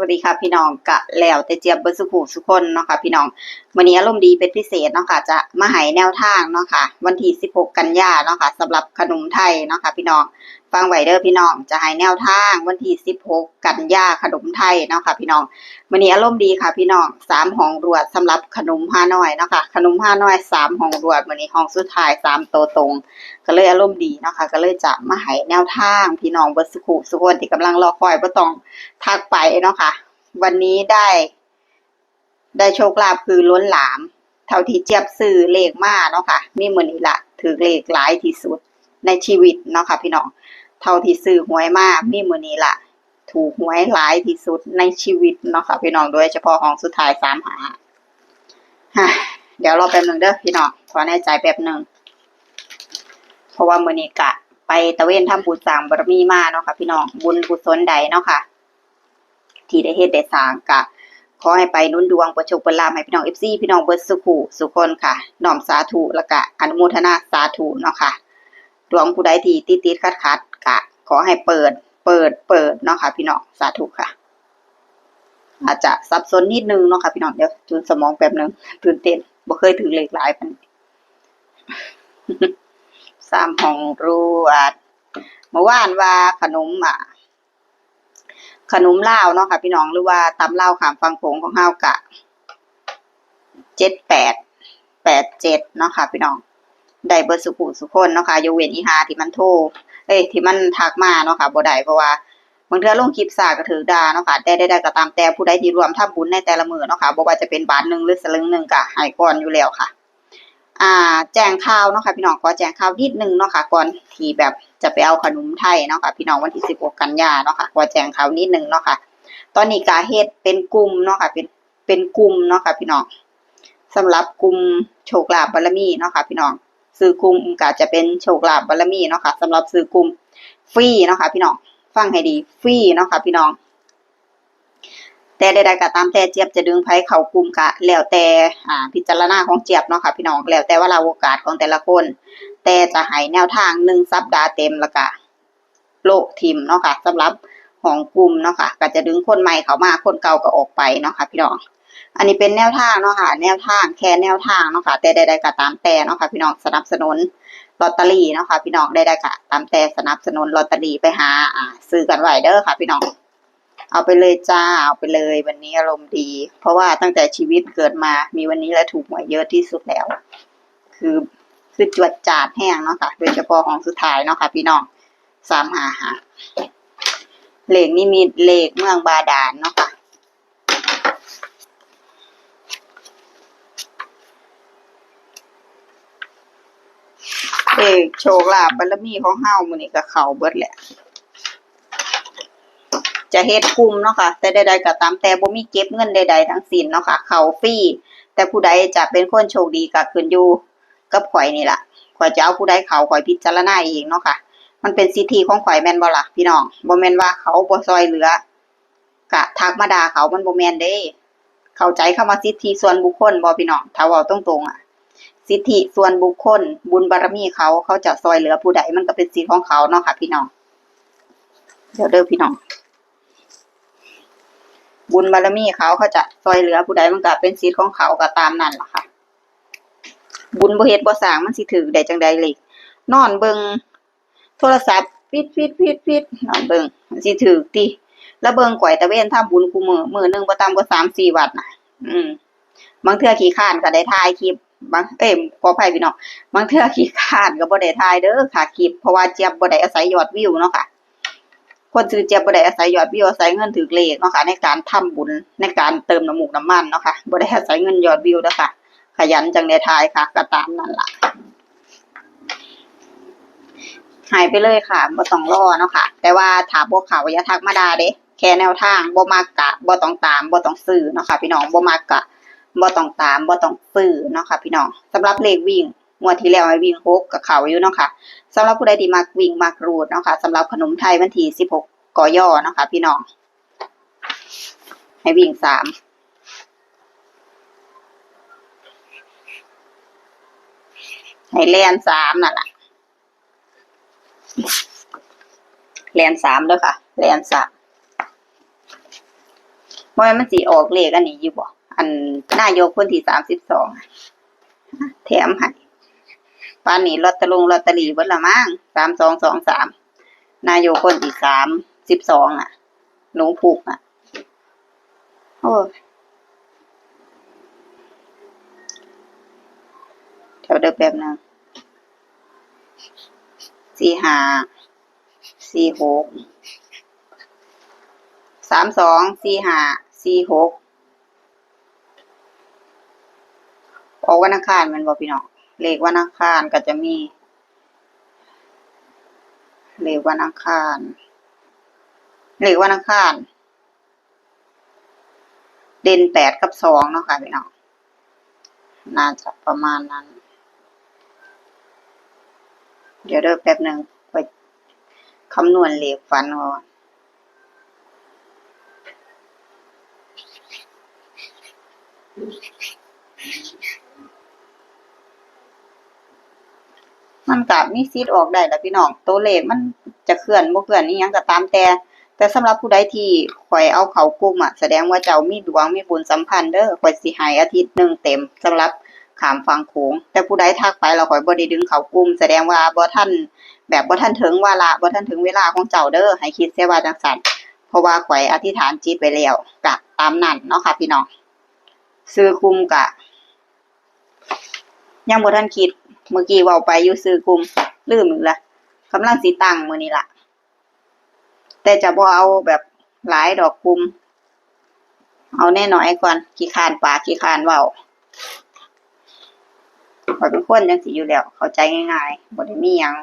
วัสดีค่ะพี่น้องกะแล้วแต่เจี๊ยบเบอร์สุขุสุคนเนาะค่ะพี่น้องวันนี้อารมณ์ดีเป็นพิเศษเนาะค่ะจะมาหายแนวทางเนาะค่ะวันที่ 16 กันยาเนาะค่ะสำหรับขนมไทยเนาะค่ะพี่น้องฟังไว้เด้อพี่น้อง จะให้แนวทางวันที่ 16 กันยาขนมไทยเนาะค่ะพี่น้องวันนี้อารมณ์ดีค่ะพี่น้องสามห้องรวดสำหรับขนมฮาน้อยเนาะค่ะขนมฮาน้อยสามห้องรวดวันนี้ห้องสุดท้ายสามโตวตรง ก็เลยอารมณ์ดีเนาะค่ะก็เลยจะมาให้แนวทางพี่น้องเบอร์สุขุสุคนที่กำลังรอคอยบ่ต้องทักไปเนาะค่ะวันนี้ได้ ได้โชคลาภคือล้นหลาม เท่าที่เจียบซื้อเลขมาเนาะค่ะมีมือนี้ละถือเลขหลายที่สุด ในชีวิตเนาะค่ะพี่น้องเท่าที่ซื้อหวยมากมีมือนี้ละถูกหวยหลายที่สุดในชีวิตเนาะค่ะพี่น้องโดยเฉพาะของสุดท้ายสามหาเดี๋ยวรอแป๊บหนึ่งเด้อพี่น้องขอแน่ใจแป๊บหนึ่งเพราะว่ามือนี้กะ ไปตะเวนทำบุญสร้างบารมีมาเนาะค่ะพี่น้องบุญกุศลใดเนาะค่ะ ที่ได้เฮ็ดได้สร้างกะขอให้ไปนุ่นดวงประชคประลามให้พี่น้อง FC พี่น้องเบิดสุขุสุคนค่ะน้อมสาธุแล้วก็อนุโมทนาสาธุเนาะค่ะ ดวงผู้ใดที่ติดติดขัดขัดกะ ขอให้เปิด เปิด เปิดเนาะค่ะ พี่น้องสาธุค่ะ อาจจะสับสนนิดนึงเนาะค่ะพี่น้องเดี๋ยวจูนสมองแป๊บหนึงตื่นเต้นบ่เคยถึงเลขหลายปานนี้สามห้องรวดเมื่อวานว่าขนมอะขนมเลาเนาะค่ะพี่น้องหรือว่าตำเลาขามฟังโขงของเฮากะเจ็ดแปดแปดเจ็ดเนาะค่ะพี่น้อง ได้เบอร์สุขุสุคนเนาะค่ะยกเว้นอีหาที่มันโทรเอ้ยที่มันทักมาเนาะค่ะบ่ได้เพราะว่าบางเทื่อลงคลิปสาก็ถือดาเนาะค่ะแต่ได้ๆก็ตามแต่ผู้ใดที่รวมทำบุญในแต่ละมือเนาะค่ะบ่ว่าจะเป็นบาทหนึ่งหรือสลึงหนึ่งก็ให้ก่อนอยู่แล้วค่ะ อ่า แจ้งข่าวเนาะค่ะพี่น้องขอแจ้งข่าวนิดนึงเนาะค่ะก่อนที่แบบจะไปเอาขนมไทยเนาะค่ะพี่น้องวันที่16กันยาเนาะค่ะขอแจ้งข่าวนิดนึงเนาะค่ะ ตอนนี้กาเฮ็ดเป็นกลุ่มเนาะค่ะเป็นเป็นกลุ่มเนาะค่ะพี่น้องสำหรับกลุ่มโชคลาภบารมีเนาะค่ะพี่น้อง ซื้อกลุ่มก็จะเป็นโชคลาภบารมีเนาะค่ะสำหรับซื้อกลุ่มฟรีเนาะค่ะพี่น้องฟังให้ดีฟรีเนาะค่ะพี่น้อง แต่ใดๆก็ตามแต่เจี๊ยบจะดึงไผเข้ากลุ่มกะแล้วแต่อ่าพิจารณาของเจี๊ยบเนาะค่ะพี่น้องแล้วแต่ว่าเราโอกาสของแต่ละคน แต่จะให้แนวทางหนึ่งสัปดาห์เต็มล้วก็โลกทิมเนาะค่ะสำหรับของกลุ่มเนาะค่ะก็จะดึงคนใหม่เข้ามาคนเก่าก็ออกไปเนาะค่ะพี่น้อง อันนี้เป็นแนวทางเนาะค่ะ แนวทางแค่แนวทางเนาะค่ะ แต่ใดๆก็ตามแต่เนาะค่ะพี่น้องสนับสนุนลอตเตอรี่เนาะค่ะพี่น้องใดๆก็ตามแต่สนับสนุนลอตเตอรี่ไปหาอ่าซื้อกันไว้เด้อค่ะ พี่น้อง เอาไปเลยจ้าเอาไปเลยวันนี้อารมณ์ดี เพราะว่าตั้งแต่ชีวิตเกิดมามีวันนี้และถูกหวยเยอะที่สุดแล้ว คือคือจวดจาดแห้งเนาะค่ะโดยเฉพาะของสุดท้ายเนาะค่ะ พี่น้องสามหาหาเหลขนี่มีเหลขเมืองบาดาลเนาะค่ะ เลขโชคลาภบารมีของเฮามือนี้ก็เขาเบิดแหละ จะเฮ็ดกลุ่มเนาะค่ะ แต่ใดๆก็ตามแต่บ่มีเก็บเงินใด ๆ ทั้งสิ้นเนาะค่ะ เขาฟรีแต่ผู้ใดจะเป็นคนโชคดีก็ขึ้นอยู่กับข่อยนี่ล่ะข่อยจะเอาผู้ใดเขาข่อยพิจารณาเองเนาะค่ะ มันเป็นสิทธิของข่อยแม่นบ่ล่ะพี่น้องบ่แม่นว่าเขาบ่ซอยเหลือกะทักมาด่าเขามันบ่แม่นเด้ เข้าใจคำว่าสิทธิส่วนบุคคลบ่พี่น้องถ้าเว้าตรงๆอะ สิทธิส่วนบุคคล บุญบารมีเขาเขาจะซอยเหลือผู้ใดมันก็เป็นสิทธิของเขาเนาะค่ะพี่น้อง เดี๋ยวเด้อพี่น้อง บุญบารมีเขาเขาจะซอยเหลือผู้ใดมันก็เป็นสิทธิของเขาก็ตามนั่นแหละค่ะ บุญบ่เฮ็ดบ่สร้างมันสิถือได้จังใดเลยนอนเบิงโทรศัพท์ปิดปิดปิดปิดนอนเบิงมันสิถือติแล้วเบิงก่อยตะเวนทำบุญกูมือมือหนึ่งบ่ต่ำกว่า3-4วัดนะอืมบางเทื่อขี้ข้านก็ได้ถ่ายคลิป บางเอ้ยขออภัยพี่น้องบางเทื่อขี้ขานก็บ่ได้ถ่ายเด้อค่ะคลิปเพราะว่าเจี๊ยบบ่ได้อาศัยยอดวิวเนาะค่ะ คนซื้อเจี๊ยบบ่ได้อาศัยยอดวิวอาศัยเงินถือเลขเนาะค่ะ ในการทำบุญในการเติมน้ำมูกน้ำมันเนาะค่ะบ่ได้อาศัยเงินยอดวิวเด้อค่ะ ขยันจังได้ทายค่ะก็ตามนั่นล่ะหายไปเลยค่ะบ่ต้องรอเนาะค่ะ แต่ว่าถ้าบ่เขาอย่าทักมาด่าเด้แค่แนวทางบ่มักกะบ่ต้องตามบ่ต้องซื้อเนาะค่ะ พี่น้องบ่มักกะ บ่ต้องตามบ่ต้องซื้อเนาะค่ะพี่น้องสำหรับเลขวิ่งงวดที่แล้วให้วิ่งหกกับเขาอยู่เนาะค่ะสำหรับผู้ใดที่มักวิ่งมักรูดเนาะค่ะสำหรับขนมไทยวันที่16กกอย่อเนาะค่ะพี่น้องให้วิ่งสามให้แลนสามนั่นแหละแลนสามด้อค่ะ แลนสามว่ามันสิออกเลขอันนี้อยู่บ่ อันนายกคนที่สามสิบสองแถมให้ปานนี้ลอตเตอรี่ลอตเตอรี่เบิดละมั้งสามสองสองสามนายกคนที่สามสิบสองอะหลวงผูกอะโอ้เดี๋ยวเดินแบบนึงสี่ห้าสี่หกสามสองสี่ห้าสี่หก ออกวันอังคารมันบอกพี่น้องเลขวันอังคารก็จะมี เลขวันอังคาร เลขวันอังคาร เด่นแปดกับสองเนาะค่ะพี่น้องน่าจะประมาณนั้น เดี๋ยวเดินแป๊บหนึ่งไปคำนวณเลขฟันก่อน มันกับมีซีดออกได้แหละพี่น้องตัวเลขมันจะเคลื่อนบ่เคลื่อนนี่ยังก็ตามแต่ แต่สำหรับผู้ใดที่ข่อยเอาเขากลุ่มอะแสดงว่าเจ้ามีดวงมีบุญสัมพันธ์เด้อข่อยสิให้อาทิตย์หนึ่งเต็มสำหรับขามฟังโขงแต่ผู้ใดทักไปเราข่อยบ่ได้ดึงเขากลุ่ม แสดงว่าบ่ท่านแบบบ่ท่านถึงวาระบ่ท่านถึงเวลาของเจ้าเด้อให้คิดเสียว่าจังซั่นเพราะว่าข่อยอธิษฐานจิตไปแล้วกะตามนั้นเนาะค่ะพี่น้องซื้อกลุ่มกะยังบ่ทันคิด เมื่อกี้เว้าไปอยู่ซื้อกลุ่มลืมอีกละกำลังสิตั้งมือนี้ล่ะแต่จะบ่เอาแบบหลายดอกกลุ่มเอาแน่น้อยก่อนขี้คานปากขี้คานเว้าขอยเป็นคนจังสิอยู่แล้ว เข้าใจง่ายๆบ่ได้มียัง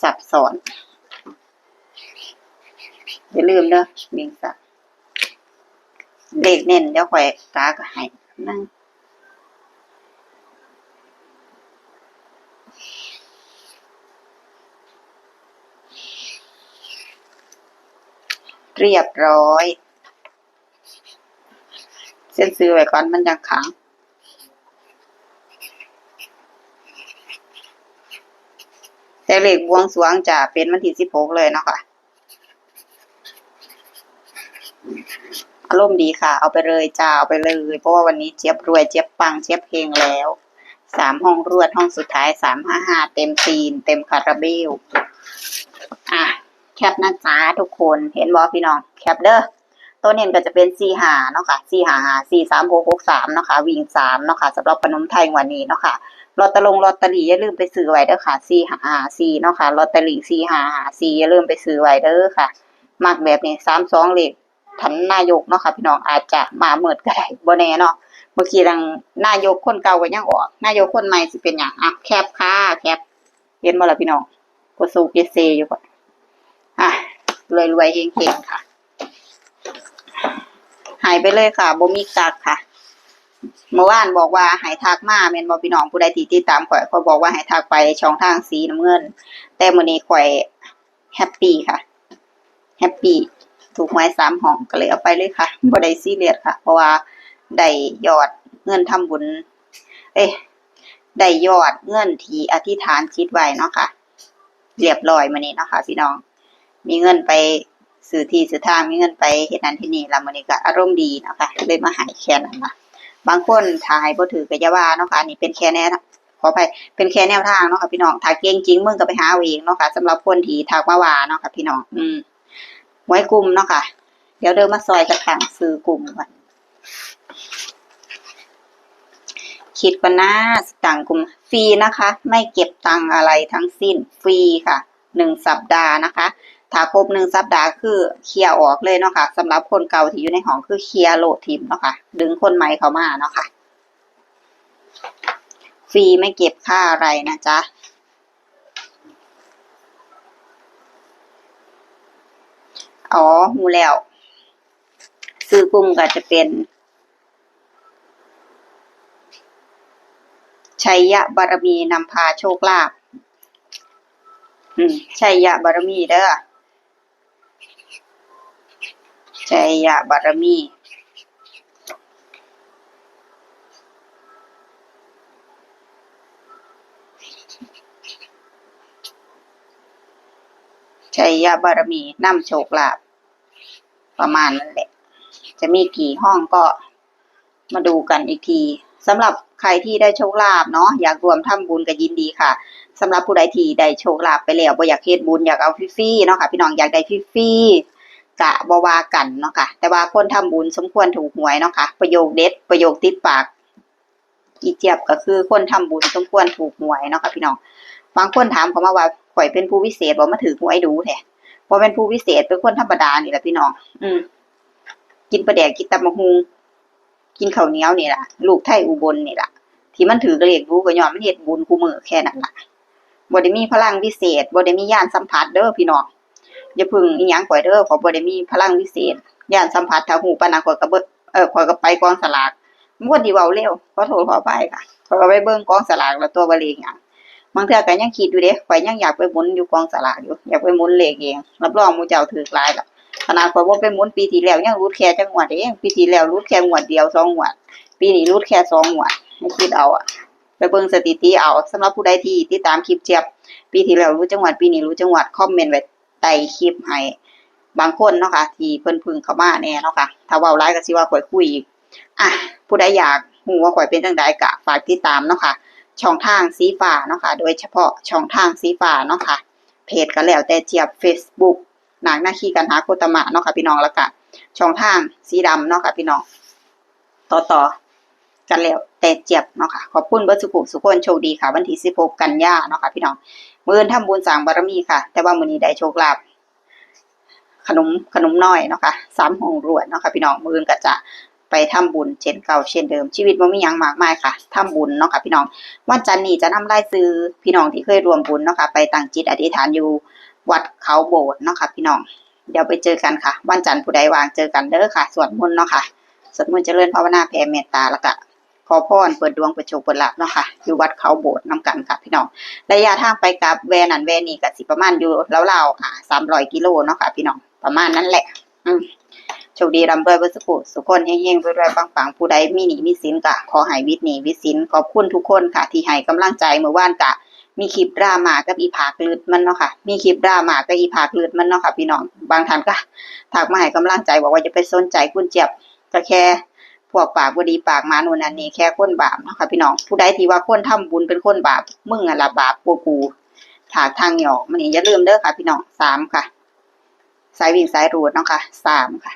ซับซ้อนอย่าลืมเด้อมิงซะเลขเน้นเดี๋ยวข่อยกาก็ให้นั่ง เรียบร้อย เส้นซื้อไว้ก่อนมันยังขังแต่เลขบวงสวงจะเป็นวันที่สิบหกเลยเนาะค่ะอารมณ์ดีค่ะ เอาไปเลยจ้าเอาไปเลย เพราะว่าวันนี้เจี๊ยบรวยเจี๊ยบปังเจี๊ยบเพลงแล้วสามห้องรวดห้องสุดท้ายสามห้าห้าเต็มซีน เต็มคาราเบล แคปนะจ๊ะทุกคนเห็นบอพี่น้องแคปเด้อตัวเน้นก็จะเป็นสี่หาเนาะค่ะสี่หาหาสี่สามหกหกสามเนาะค่ะวิ่งสามเนาะค่ะสำหรับขนมไทยวันนี้เนาะค่ะลอตเตอรี่ลอตเตอรี่อย่าลืมไปซื้อไว้เด้อค่ะสี่หาหาสี่เนาะค่ะลอตเตอรี่สี่หาหาสี่อย่าลืมไปซื้อไว้เด้อค่ะมักแบบนี้สามสองเลขทันนายกเนาะค่ะพี่น้องอาจจะมาเมิดก็ได้บ่แน่เนาะเมื่อกี้ทางนายกคนเก่าก็ยังออกนายกคนใหม่สิเป็นอย่างอะแคปค่ะแคปเห็นบ่ล่ะพี่น้องกดซูเกเซอยู่ก่อน อะรวยรวยๆเฮงๆค่ะ หายไปเลยค่ะบ่มีกักค่ะ เมื่อวานบอกว่าหายทักมาแมนบ่พี่น้องผู้ใดที่ติดตามข่อยเขาบอกว่าให้ทักไปช่องทางสีน้ำเงิน แต่มื้อนี้ข่อยแฮปปี้ค่ะ แฮปปี้ถูกหวยสามห้องก็เลยเอาไปเลยค่ะบ่ได้ซีเรียสค่ะ เพราะว่าได้ยอดเงินทำบุญ เอ้ได้ยอดเงินที่อธิษฐานจิตไว้เนาะค่ะ เรียบร้อยมื้อนี้เนาะค่ะพี่น้อง มีเงินไปสื่อที่สื่อทางมีเงินไปเฮ็ดนั้นที่นี่ล้วมื้อนี้ก็อารมณ์ดีเนาะค่ะเลยมาหายแค่นั้นนะบางคนถ่ายบ่ถือก็อย่าว่าเนาะค่ะอันนี่เป็นแค่แนวขออภัยเป็นแค่แนวทางเนาะค่ะพี่น้องถ้าเก่งจริงมึงก็ไปหาเอาเองเนาะค่ะสำหรับคนที่ทักมาว่าเนาะค่ะพี่น้องอืมไว้กลุ่มเนาะค่ะ เดี๋ยวเดินมาซอยกระถางซื้อกลุ่มก่อนคิดก่อนนะสตังกลุ่มฟรีนะคะ ไม่เก็บตังอะไรทั้งสิ้นฟรีค่ะหนึ่งสัปดาห์นะคะ ถ้าครบหนึ่งสัปดาห์คือเคลียร์ออกเลยเนาะค่ะสำหรับคนเก่าที่อยู่ในห้องคือเคลียร์โหลดทีมเนาะค่ะ ดึงคนใหม่เข้ามาเนาะค่ะ ฟรีไม่เก็บค่าอะไรนะจ๊ะอ๋อหูแล้วซื้อกลุ่มก็จะเป็นชัยยะบารมีนำพาโชคลาภอืมชัยยะบารมีเด้อ ชัยยะบารมีชัยยะบารมีนำโชคลาภประมาณนั้นแหละ จะมีกี่ห้องก็มาดูกันอีกทีสำหรับใครที่ได้โชคลาภเนาะอยากรวมทำบุญก็ยินดีค่ะสำหรับผู้ใดที่ได้โชคลาภไปแล้วบ่อยากเฮ็ดบุญอยากเอาฟรีๆเนาะค่ะพี่น้องอยากได้ฟรีๆ กะบวากันเนาะค่ะ แต่ว่าคนทำบุญสมควรถูกหวยเนาะค่ะ ประโยคเด็ดประโยคติดปาก อีเจี๊ยบก็คือคนทำบุญสมควรถูกหวยเนาะค่ะพี่น้องบางคนถามเขามาว่าข่อยเป็นผู้วิเศษบ่มาถือหวยดูแท้บ่เป็นผู้วิเศษเป็นคนธรรมดานี่แหละพี่น้อง อืม กินปลาแดกกินตำมะฮุงกินข้าวเหนียวนี่แหละลูกไทยอุบลนี่แหละที่มันถือกระเลกรู้ก็ยอนมันเฮ็ดบุญคู่มือแค่นั้นล่ะบ่ได้มีพลังวิเศษบ่ได้มีญาณสัมผัสเด้อพี่น้อง อย่าพึ่งอีหยังข่อยเด้อขอยบ่ได้มีพลังวิเศษญาณสัมผัสถ้าหูปานนั้นข่อยก็เบิดเออข่อยก็ไปกองสลากมันบ่ไดีเว้าเร็วขอโทษขออภัยค่ะข่อยก็ไปเบิ่งกองสลากแล้วตัวบ่เลขหยังบางเทื่อก็ยังคิดอยู่เด้ข่อยยังอยากไปหมุนอยู่กองสลากอยู่อยากไปหมุนเลขเองรับรองหมู่เจ้าถือหลายล่ะขนาดข่อยบ่ไปหมุนปีที่แล้วยังรุดแค่จังหวัดเองปีที่แล้วรุดแค่งวดเดียวสองงวด ปีนี้รุดแค่สองงวดให้คิดเอาอะไปเบิ่งสถิติเอาสำหรับผู้ใดที่ติดตามคลิปเจี๊ยบ ปีที่แล้วรู้จังหวัดปีนี้รู้จังหวัดคอมเมนต์ไว้ ใต้คลิปให้บางคนเนาะค่ะที่เพิ่นเพึ่งเข้ามาแน่เนาะค่ะถ้าเว้าหลายก็สิว่าข่อยคุยอีกอะผู้ใดอยากฮู้ว่าข่อยเป็นจังไดก็ฝากติดตามเนาะค่ะช่องทางสีฟ้าเนาะค่ะโดยเฉพาะช่องทางสีฟ้าเนาะค่ะเพจก็แล้วแต่เจี๊ยบ Facebook นางหน้าคีกันหาโคตมะเนาะค่ะพี่น้องแล้วก็ช่องทางสีดำเนาะค่ะพี่น้องต่อต่อกันแล้วแต่เจ็บเนาะค่ะขอบคุณเบิร์สุขุสุขคนโชคดีค่ะ วันที่16กันยาเนาะค่ะพี่น้อง มืออื่นทำบุญสร้างบารมีค่ะ แต่ว่ามื้อนี้ได้โชคลาภขนมขนมน้อยเนาะค่ะสามหงรวดเนาะค่ะพี่น้องมืออื่นก็จะไปทำบุญเช่นเก่าเช่นเดิมชีวิตบ่มีหยังมากมายค่ะทำบุญเนาะค่ะพี่น้องวันจันทร์นี้จะนำรายซื้อพี่น้องที่เคยรวมบุญเนาะค่ะไปตั้งจิตอธิษฐานอยู่วัดเขาโบสถ์เนาะค่ะพี่น้อง เดี๋ยวไปเจอกันค่ะ วันจันทร์ผู้ใดวางเจอกันเด้อค่ะสวดมนต์เนาะค่ะสวดมนต์เจริญภาวนาแผ่เมตตาแล้วก็ ขอพรเปิดดวงเปิดโชคเปิดลาภเนาะค่ะอยู่วัดเขาโบสถ์น้ำกันค่ะพี่น้องระยะทางไปกับแวนันแวนี่ก็สิประมาณอยู่ราวๆอ่าสามร้อยกิโลเนาะค่ะพี่น้องประมาณนั้นแหละ อืมโชคดีรำรวยเบอร์สุขสุขคนเฮงๆรวยๆปังๆผู้ใดมีหนีมีสินก็ขอให้วิทหนีวิสินขอบคุณทุกคนค่ะ ที่ให้กำลังใจเมื่อวานกะมีคลิปดราม่ากับอีผากลืดมันเนาะค่ะ มีคลิปดราม่ากับอีผากลืดมันเนาะค่ะ พี่น้อง บางท่านก็ถักมาให้กำลังใจบอกว่าจะไปสนใจคุณเจ็บก็แค่ พวกปากบดีปากมาโน่นนั่นนี่แค่คนบาปเนาะค่ะพี่น้องผู้ใดที่ว่าคนทำบุญเป็นคนบาปมึงอะละบาปกว่ากูถากทางหยอกมันนี่อย่าลืมเด้อค่ะ พี่น้องสามค่ะ สายวิ่งสายรูดเนาะค่ะสามค่ะ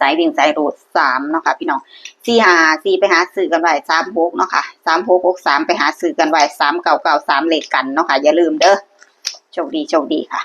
สายวิ่งสายรูดสามเนาะค่ะพี่น้องสี่หาสี่ไปหาซื้อกันไว้สามหกเนาะค่ะสามหกหกสามไปหาซื้อกันไว้สามเก่าเก่าสามเลขกันเนาะค่ะอย่าลืมเด้อโชคดีโชคดีค่ะ